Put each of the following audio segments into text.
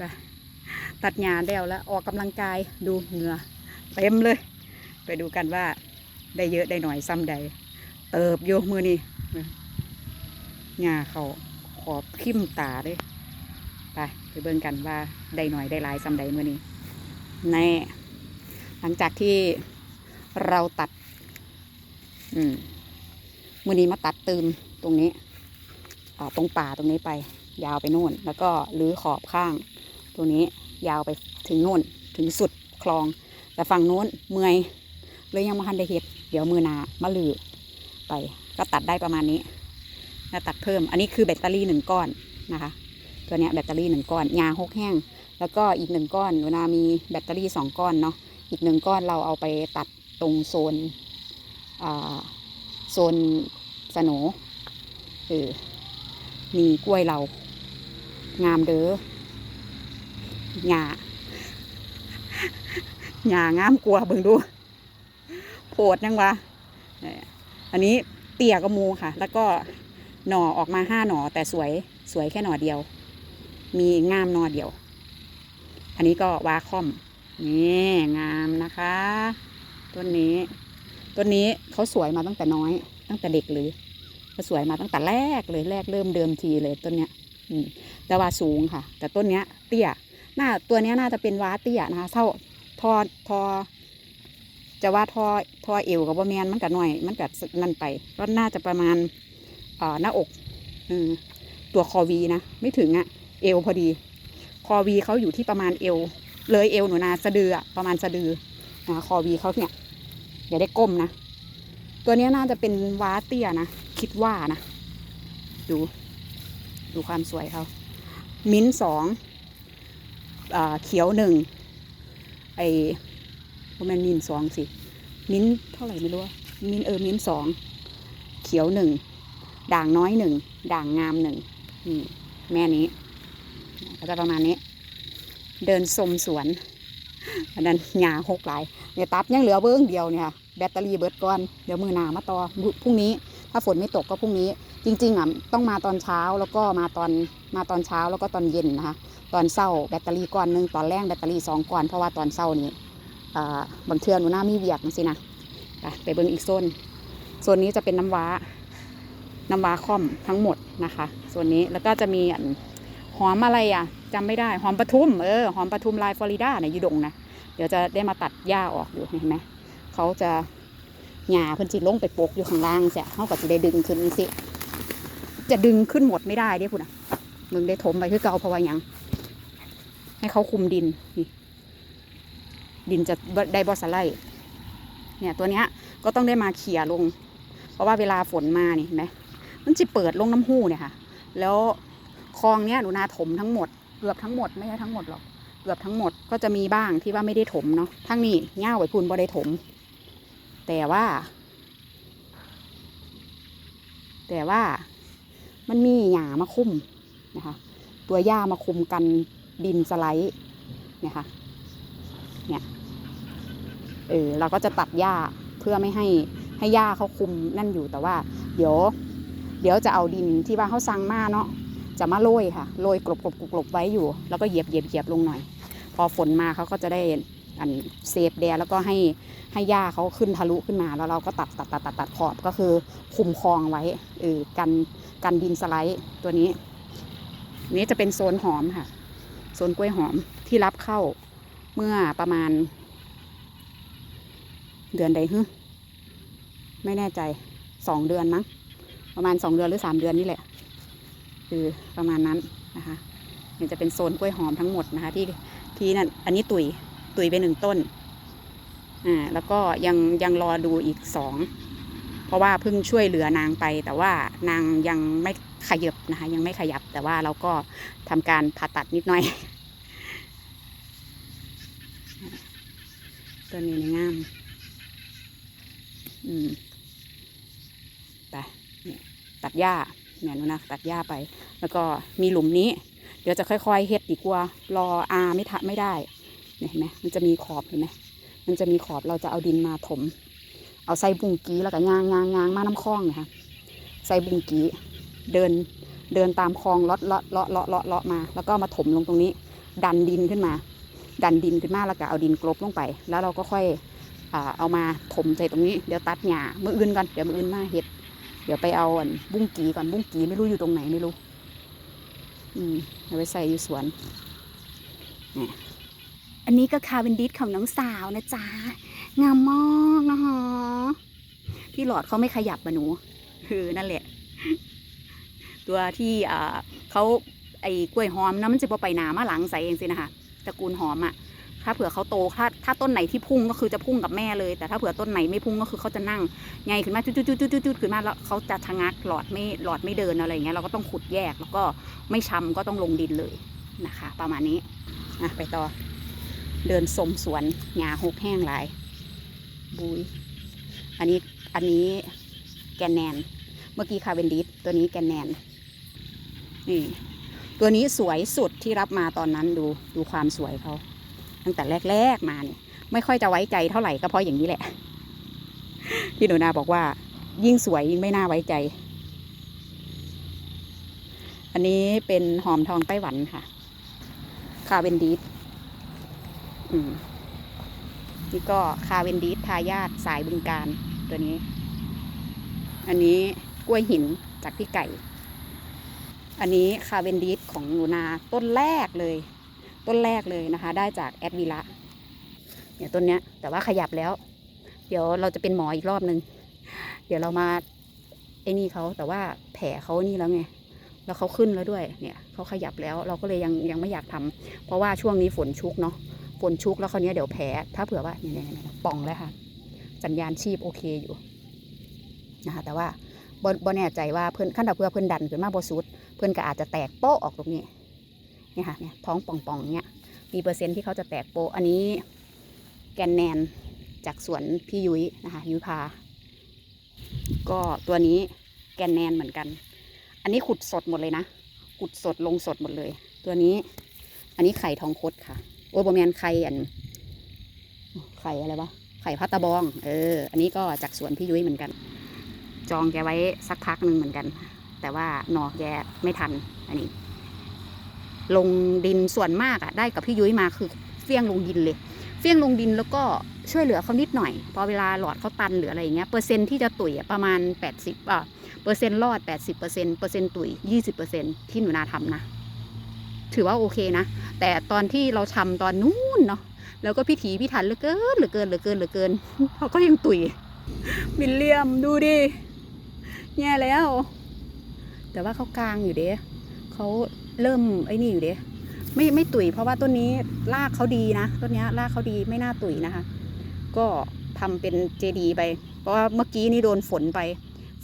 ไปตัดหญ้าแล้วแล้วออกกำลังกายดูเหงื่อเต็มเลย ไปดูกันว่าได้เยอะได้หน่อยซ้ำใด เติบโยมือนี่หญ้าเขาขอบขิ้มตาเลยไปไปเบิ่งกันว่าได้หน่อยได้หลายซ้ำใดมือนี้แน่หลังจากที่เราตัด อืมมือนี้มาตัดตืมตรงนี้ตรงป่าตรงนี้ไป ยาวไปโน่น แล้วก็รื้อขอบข้าง ตรงนี้ยาวไปถึงโน่นถึงสุดคลอง แต่ฝั่งโน้นเมื่อยเลยยังมาทันได้เห็ดเดี๋ยวมือนามาลือไป ก็ตัดได้ประมาณนี้แล้วตัดเพิ่ม อันนี้คือแบตเตอรี่หนึ่งก้อนนะคะ ตัวนี้แบตเตอรี่หนึ่งก้อนยาหกแห้ง แล้วก็อีกหนึ่งก้อนเวลามีแบตเตอรี่สองก้อนเนาะอีกหนึ่งก้อนเราเอาไปตัดตรงโซนโซนสโนเออมีกล้วยเรา งามเด้อ หญ้าหญ้างามกลัวเบิ่งดู โพดยังวะอันนี้เตี่ยกระมูค่ะ แล้วก็หน่อออกมาห้าหน่อ แต่สวยสวยแค่หน่อเดียว มีงามหน่อเดียว อันนี้ก็วาคอม นี่งามนะคะ ต้นนี้ ต้นนี้เขาสวยมาตั้งแต่น้อย ตั้งแต่เด็กเลยเขาสวยมาตั้งแต่แรกเลยแรกเริ่มเดิมทีเลยต้นเนี้ยแต่ว่าสูงค่ะ แต่ต้นเนี้ย เตี้ย หน้าตัวนี้น่าจะเป็นว้าเตี้ยนะคะเท่าทอทอ จะว่าทอทอเอวกับว่าแมนมันกับหน่อย มันกับนั่นไปก็น่าจะประมาณเอ่อหน้าอกอตัวคอวีนะไม่ถึงอะเอวพอดี คอวีเขาอยู่ที่ประมาณเอว เลยเอวหนูนาสะดืออะประมาณสะดือนะคอวีเขาเนี่ยอย่าได้ก้มนะตัวนี้น่าจะเป็นว้าเตี้ยนะคิดว่านะ ดู ดูความสวยเขา มิ้นสอง เขียวหนึ่งไอว่ามันมินสองสิ มิ้นเท่าไหร่ไม่รู้มิ้นเออมิ้นสองเขียวหนึ่งด่างน้อยหนึ่งด่างงามหนึ่งแม่นี้ก็จะประมาณนี้ เดินชมสวนอันนั้นหญ้าหกหลายเนี่ยตัดยังเหลือเบิ้องเดียวเนี่ยแบตเตอรี่เบิดก่อนเดี๋ยวมือหนามาต่อพรุ่งนี้ ถ้าฝนไม่ตกก็พรุ่งนี้ จริงๆอะต้องมาตอนเช้าแล้วก็มาตอนมาตอนเช้าแล้วก็ตอนเย็นนะคะตอนเช้าแบตเตอรี่ก้อนหนึ่งตอนแรกแบตเตอรี่สองก้อนเพราะว่าตอนเช้านี้บางเทือหนูหน้ามีเวียกสินะไปไปเบิ่งอีกโซนโซนนี้จะเป็นน้ำว้าน้ำว้าค่อมทั้งหมดนะคะโซนนี้แล้วก็จะมีหอมอะไรอะจำไม่ได้หอมปทุมเออหอมปทุมลายฟลอริดาเนี่ยยู่ดงนะเดี๋ยวจะได้มาตัดหญ้าออกอยู่เห็นไหมเขาจะหญ้าเพิ่นจิลงไปปกอยู่ข้างล่างเสียเขาก็จะได้ดึงขึ้นสิ จะดึงขึ้นหมดไม่ได้เด้พุ่นอะมึงได้ถมไปคือเก่าเพราะว่ายัง ให้เขาคุมดินนี่ดินจะได้บอสไลเนี่ยตัวเนี้ยก็ต้องได้มาเขี่ยลง เพราะว่าเวลาฝนมานี่เห็นไหมมันจะเปิดลงน้ำหูเนี่ยค่ะ แล้วคลองเนี้ยหนูนาถมทั้งหมดเกือบทั้งหมดไม่ใช่ทั้งหมดหรอกเกือบทั้งหมดก็จะมีบ้างที่ว่าไม่ได้ถมเนาะทั้งนี้เง่าไว้พูนบ่ได้ถม แต่ว่า แต่ว่า มันมีหญ้ามาคุ้มนะคะ ตัวหญ้ามาคุมกันดินสไลด์เนี่ยค่ะเนี่ยเออเราก็จะตัดหญ้าเพื่อไม่ให้ให้หญ้าเขาคุมนั่นอยู่แต่ว่า เดี๋ยว เดี๋ยวจะเอาดินที่ว่าเขาสั่งมาเนาะจะมาโรยค่ะโรยกลบกลบกลบกลบไว้อยู่ แล้วก็เหยียบเหยียบเหยียบลงหน่อย พอฝนมาเขาก็จะได้อันเซฟแดดแล้วก็ให้ให้หญ้าเขาขึ้นทะลุขึ้นมา แล้วเราก็ตัดตัดตัดตัดตัดขอบก็คือคุมคลองไว้เออกัน กันดินสไลด์ตัวนี้ นี้จะเป็นโซนหอมค่ะ โซนกล้วยหอมที่รับเข้าเมื่อประมาณ เดือนใดฮึไม่แน่ใจสองเดือนมั้งประมาณสองเดือนหรือสามเดือนนี่แหละ คือประมาณนั้นนะคะเนี่ยจะเป็นโซนกล้วยหอมทั้งหมดนะคะที่ที่นั่นอันนี้ตุยตุยไปหนึ่งต้นอ่าแล้วก็ยังยังรอดูอีกสอง เพราะว่าเพิ่งช่วยเหลือนางไป แต่ว่านางยังไม่ขยับนะคะ ยังไม่ขยับ แต่ว่าเราก็ทำการผ่าตัดนิดหน่อย ตัวนี้นี่งามอืมไปเนี่ยตัดหญ้าเนี่ยนูนะตัดหญ้าไป แล้วก็มีหลุมนี้ เดี๋ยวจะค่อย ๆ เฮ็ดดีกว่ารออาไม่ทะไม่ได้เห็นไหมมันจะมีขอบเห็นไหมมันจะมีขอบเราจะเอาดินมาถม เอาใส่บุ้งกีแล้วก็ยางยางยางมาน้ำคลองนะคะใส่บุ้งกีเดินเดินตามคลองเลาะเลาะเลาะเลาะเลาะเลาะมา แล้วก็มาถมลงตรงนี้ ดันดินขึ้นมา ดันดินขึ้นมาแล้วก็เอาดินกลบลงไป แล้วเราก็ค่อยเอามาถมใส่ตรงนี้เดี๋ยวตัดหญ้ามืออื่นก่อนเดี๋ยวมืออื่นมาเห็ดเดี๋ยวไปเอาอันบุ้งกีก่อนบุ้งกีไม่รู้อยู่ตรงไหนไม่รู้ อืมเอาไปใส่อยู่สวนอันนี้ก็คาเวนดิสของน้องสาวนะจ๊ะงามมากนะคะ พี่หลอดเขาไม่ขยับมาหนูคือนั่นแหละ ตัวที่เขาไอ้กล้วยหอมนะมันจะพอไปหนามาหลังใส่เองสินะคะตระกูลหอมอะ่ะถ้าเผื่อเขาโตถ้าถ้าต้นไหนที่พุ่งก็คือจะพุ่งกับแม่เลย แต่ถ้าเผื่อต้นไหนไม่พุ่งก็คือเขาจะนั่งไงขึ้นมาจุดจุดจุดจุดจุดขึ้นมาแล้วเขาจะชะงักหลอดไม่หลอดไม่เดินอะไรอย่างเงี้ยเราก็ต้องขุดแยกแล้วก็ไม่ช้ำก็ต้องลงดินเลยนะคะ ประมาณนี้อะไปต่อ เดินสมสวนหญ้าหกแห้งหลายบุยอันนี้ อันนี้แกนแนน เมื่อกี้คาเวนดิสตัวนี้แกนแนน นี่ตัวนี้สวยสุดที่รับมาตอนนั้นดูดูความสวยเขาตั้งแต่แรกๆมาเนี่ย ไม่ค่อยจะไว้ใจเท่าไหร่ก็เพราะอย่างนี้แหละ พี่หนูนาบอกว่า ยิ่งสวยยิ่งไม่น่าไว้ใจ อันนี้เป็นหอมทองไต้หวันค่ะ คาเวนดิสอืมนี่ก็คาเวนดิสทายาทสายบึงการ ตัวนี้ อันนี้กล้วยหินจากพี่ไก่ อันนี้คาเวนดิสของหนูนาต้นแรกเลย ต้นแรกเลยนะคะ ได้จากแอดวิละเนี่ยต้นเนี้ย แต่ว่าขยับแล้ว เดี๋ยวเราจะเป็นหมออีกรอบนึง เดี๋ยวเรามาไอ้นี่เขาแต่ว่าแผลเขานี่แล้วไงแล้วเขาขึ้นแล้วด้วย เนี่ยเขาขยับแล้ว เราก็เลยยังยังไม่อยากทำเพราะว่าช่วงนี้ฝนชุกเนาะ ฝนชุกแล้วคราวนี้เดี๋ยวแผลถ้าเผื่อว่าเนี่ยเนี่ยเนี่ยป่องแล้วค่ะ สัญญาณชีพโอเคอยู่นะคะแต่ว่าบบ่แน่ใจว่าเพื่อนขั้นต่อเพื่อเพื่อนดันขึ้นมาบสุด เพื่อนก็อาจจะแตกโป๊ะออกตรงนี้เนี่ยค่ะเนี่ยท้องป่องๆเนี่ยมีเปอร์เซ็นต์ที่เขาจะแตกโป๊ะอันนี้แกนแนนจากสวนพี่ยุ้ยนะคะยุ้ยพา ก็ตัวนี้แกนแนนเหมือนกัน อันนี้ขุดสดหมดเลยนะขุดสดลงสดหมดเลย ตัวนี้ อันนี้ไข่ทองคดค่ะ โอ้บแมนไข่อันไข่อะไรวะ ไข่พัตตะบอง เออ อันนี้ก็จากสวนพี่ยุ้ยเหมือนกัน จองแกไว้สักพักหนึ่งเหมือนกัน แต่ว่าหนอแกไม่ทัน อันนี้ ลงดินส่วนมากอะได้กับพี่ยุ้ยมาคือเฟี้ยงลงดินเลย เฟี้ยงลงดินแล้วก็ช่วยเหลือเขานิดหน่อย พอเวลาหลอดเขาตันหรืออะไรอย่างเงี้ย เปอร์เซ็นที่จะตุ๋ยอะประมาณ 80อะเปอร์เซ็นต์รอด 80เปอร์เซ็นต์เปอร์เซ็นต์ตุ๋ย 20เปอร์เซ็นต์ที่หนูนาทำนะ ถือว่าโอเคนะ แต่ตอนที่เราทำตอนนู้นเนาะ แล้วก็พิถีพิถันเหลือเกินเหลือเกินเหลือเกินเหลือเกินเขาก็ยังตุยมิลเลียมดูดิแย่แล้ว แต่ว่าเขากลางอยู่เด้เขาเริ่มไอ้นี่อยู่เด้ไม่ไม่ตุยเพราะว่าต้นนี้รากเขาดีนะต้นนี้รากเขาดีไม่น่าตุยนะคะ ก็ทำเป็นเจดีไป เพราะว่าเมื่อกี้นี่โดนฝนไป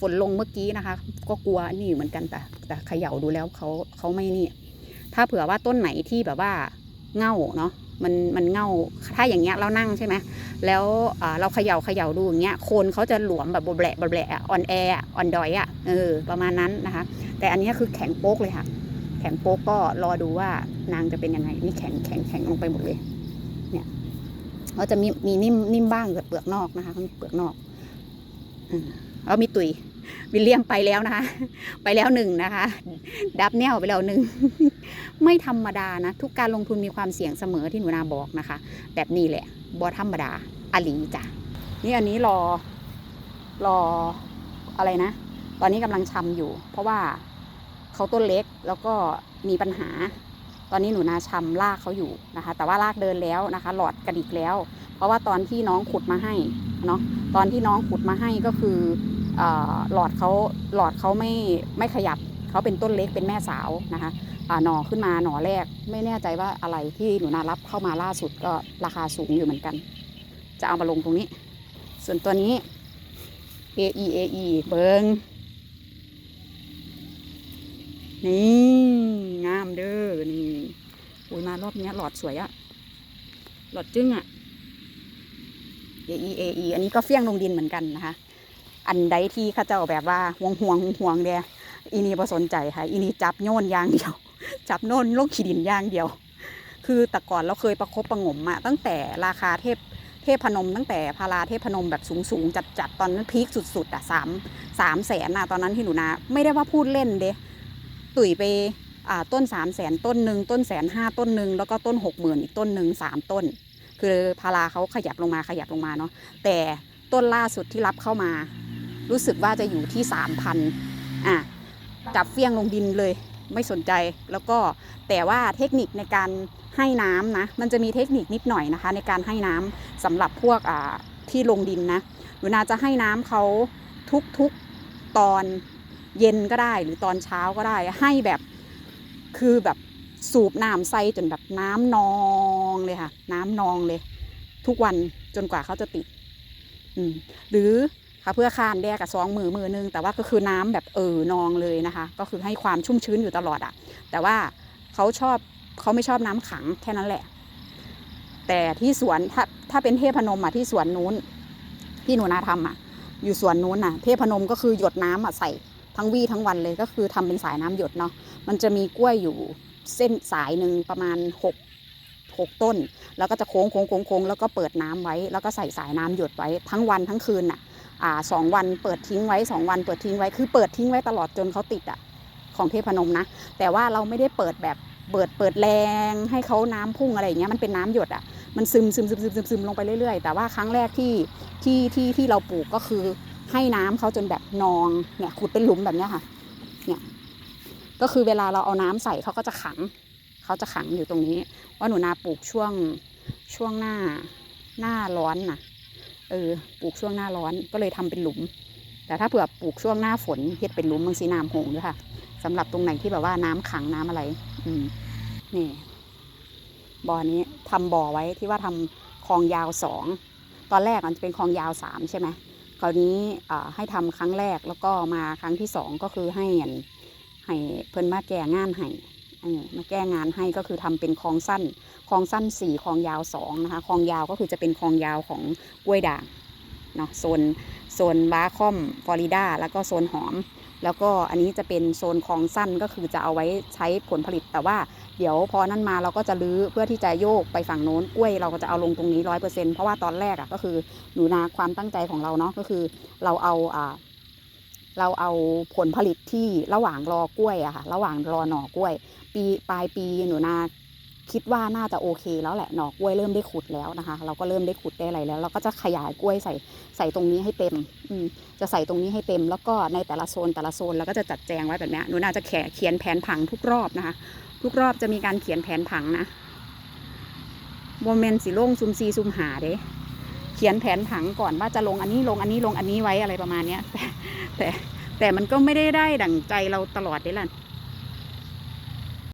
ฝนลงเมื่อกี้นะคะ ก็กลัวนี่อยู่เหมือนกันแต่แต่เขย่าดูแล้วเขาเขาไม่นี่ ถ้าเผื่อว่าต้นไหนที่แบบว่าเง่าเนาะ มันมันเง่าถ้าอย่างเงี้ยเรานั่งใช่ไหมแล้วเราเขย่าเขย่าดูอย่างเงี้ยโคนเขาจะหลวมแบบบแบะบแบะอะอ่อนแออะอ่อนดอยอะเออประมาณนั้นนะคะ แต่อันนี้คือแข็งโป๊กเลยค่ะ แข็งโป๊กก็รอดูว่านางจะเป็นยังไงนี่แข็งแข็งแข็งลงไปหมดเลย เนี่ยเขาจะมีมีนิ่มนิ่มบ้างกับเปลือกนอกนะคะเปลือกนอก อืม แล้วมีตุยวิลเลียมไปแล้วนะคะ ไปแล้วหนึ่งนะคะ ดับแนวไปแล้วหนึ่ง ไม่ธรรมดานะ ทุกการลงทุนมีความเสี่ยงเสมอที่หนูนาบอกนะคะ แบบนี้แหละบอธรรมดาอลีจ้ะนี่อันนี้รอรออะไรนะ ตอนนี้กำลังชำอยู่ เพราะว่าเขาต้นเล็กแล้วก็มีปัญหา ตอนนี้หนูนาชำลากเขาอยู่นะคะ แต่ว่าลากเดินแล้วนะคะ หลอดกระดิกแล้ว เพราะว่าตอนที่น้องขุดมาให้เนาะตอนที่น้องขุดมาให้ก็คือ หลอดเขาหลอดเขาไม่ไม่ขยับเขาเป็นต้นเล็กเป็นแม่สาวนะคะหน่อขึ้นมาหน่อแรก ไม่แน่ใจว่าอะไรที่หนูนารับเข้ามาล่าสุดก็ราคาสูงอยู่เหมือนกัน จะเอามาลงตรงนี้ ส่วนตัวนี้ AE AE เบิงนี่งามเด้อนี่อุ้ยมารอบนี้หลอดสวยอะหลอดจึ้งอะ AE AE อันนี้ก็เฟี้ยงลงดินเหมือนกันนะคะ อันใดที่ข้าเจ้าแบบว่าห่วงห่วงห่วงเดียอีนี่ประสนใจค่ะ อีนี่จับโยนอย่างเดียว จับโน่นลงขีดินอย่างเดียว คือแต่ก่อนเราเคยประคบประงมอะตั้งแต่ราคาเทพเทพพนมตั้งแต่พาราเทพพนมแบบสูงสูงจัดจัดตอนนั้นพีคสุดๆอะสามสามแสนอะตอนนั้นที่หนูนาไม่ได้ว่าพูดเล่นเด้ตุ๋ยไปอ่าต้นสามแสนต้นหนึ่งต้นแสนห้าต้นหนึ่งแล้วก็ต้นหกหมื่นอีกต้นหนึ่งสามต้น คือพาราเขาขยับลงมาขยับลงมาเนาะแต่ต้นล่าสุดที่รับเข้ามา รู้สึกว่าจะอยู่ที่สามพันอะจับเฟี้ยงลงดินเลยไม่สนใจแล้วก็แต่ว่าเทคนิคในการให้น้ำนะมันจะมีเทคนิคนิดหน่อยนะคะ ในการให้น้ำสำหรับพวกอ่าที่ลงดินนะหนูนาจะให้น้ำเขาทุกๆตอนเย็นก็ได้หรือตอนเช้าก็ได้ให้แบบคือแบบสูบน้ำใส่จนแบบน้ำนองเลยค่ะ น้ำนองเลย ทุกวันจนกว่าเขาจะติดหรือ ค่ะเพื่อคานแดกกับสองมือมือนึง แต่ว่าก็คือน้ำแบบเออนองเลยนะคะ ก็คือให้ความชุ่มชื้นอยู่ตลอดอะแต่ว่าเขาชอบเขาไม่ชอบน้ำขังแค่นั้นแหละ แต่ที่สวนถ้าถ้าเป็นเทพนมอะที่สวนนู้นที่หนูนาทำอะอยู่สวนนู้นน่ะ เทพนมก็คือหยดน้ำอะใส่ทั้งวี่ทั้งวันเลยก็คือทำเป็นสายน้ำหยดเนาะมันจะมีกล้วยอยู่เส้นสายหนึ่งประมาณหก หกต้น แล้วก็จะโค้งโค้งโค้งโค้งแล้วก็เปิดน้ำไว้ แล้วก็ใส่สายน้ำหยดไว้ทั้งวันทั้งคืนน่ะอ่าสองวันเปิดทิ้งไว้สองวันเปิดทิ้งไว้คือเปิดทิ้งไว้ตลอดจนเขาติดอะของเทพนมนะ แต่ว่าเราไม่ได้เปิดแบบเปิดเปิดแรงให้เขาน้ำพุ่งอะไรอย่างเงี้ยมันเป็นน้ำหยดอะมันซึมซึมซึมซึมซึมซึมลงไปเรื่อยๆ แต่ว่าครั้งแรกที่ที่ที่ที่เราปลูกก็คือให้น้ำเขาจนแบบนองเนี่ยขุดเป็นหลุมแบบเนี้ยค่ะเนี่ยก็คือเวลาเราเอาน้ำใส่เขาก็จะขัง เขาจะขังอยู่ตรงนี้ ว่าหนูนาปลูกช่วงช่วงหน้าหน้าร้อนน่ะเออปลูกช่วงหน้าร้อนก็เลยทำเป็นหลุม แต่ถ้าเผื่อปลูกช่วงหน้าฝนเฮ็ดเป็นหลุมบางสีน้ำหงด้วยค่ะสำหรับตรงไหนที่แบบว่าน้ำขังน้ำอะไร อืมนี่บ่อนี้ทำบ่อไว้ที่ว่าทำคลองยาวสองตอนแรกมันจะเป็นคลองยาวสามใช่ไหมคราวนี้ให้ทำครั้งแรกแล้วก็มาครั้งที่สองก็คือให้อั่นให้เพิ่นมาแก้งานให้ มาแก้งานให้ก็คือทำเป็นคลองสั้นคลองสั้นสี่คลองยาวสองนะคะคลองยาวก็คือจะเป็นคลองยาวของกล้วยด่างเนาะโซนโซนบาคอมฟลอริดาแล้วก็โซนหอม แล้วก็อันนี้จะเป็นโซนคลองสั้นก็คือจะเอาไว้ใช้ผลผลิต แต่ว่าเดี๋ยวพอนั่นมาเราก็จะรื้อเพื่อที่จะโยกไปฝั่งโน้นกล้วยเราก็จะเอาลงตรงนี้ร้อยเปอร์เซ็นเพราะว่าตอนแรกอะก็คือหนูนาความตั้งใจของเราเนาะก็คือเราเอาอ่า เราเอาผลผลิตที่ระหว่างรอกล้วยอะค่ะ ระหว่างรอหน่อกล้วย ปีปลายปีหนูนาคิดว่าน่าจะโอเคแล้วแหละหน่อกล้วยเริ่มได้ขุดแล้วนะคะ เราก็เริ่มได้ขุดได้อะไรแล้ว เราก็จะขยายกล้วยใส่ใส่ตรงนี้ให้เต็มอืมจะใส่ตรงนี้ให้เต็ม แล้วก็ในแต่ละโซนแต่ละโซนเราก็จะจัดแจงไว้แบบนี้หนูนาจะแขเขียนแผนผังทุกรอบนะคะ ทุกรอบจะมีการเขียนแผนผังนะโมเมนต์สีโล่งซุมซีซุมหาเด้ ขียนแผนผังก่อนว่าจะลงอันนี้ลงอันนี้ลงอันนี้ไว้อะไรประมาณเนี้ยแต่แต่แต่มันก็ไม่ได้ได้ดั่งใจเราตลอดเด้ล่ะ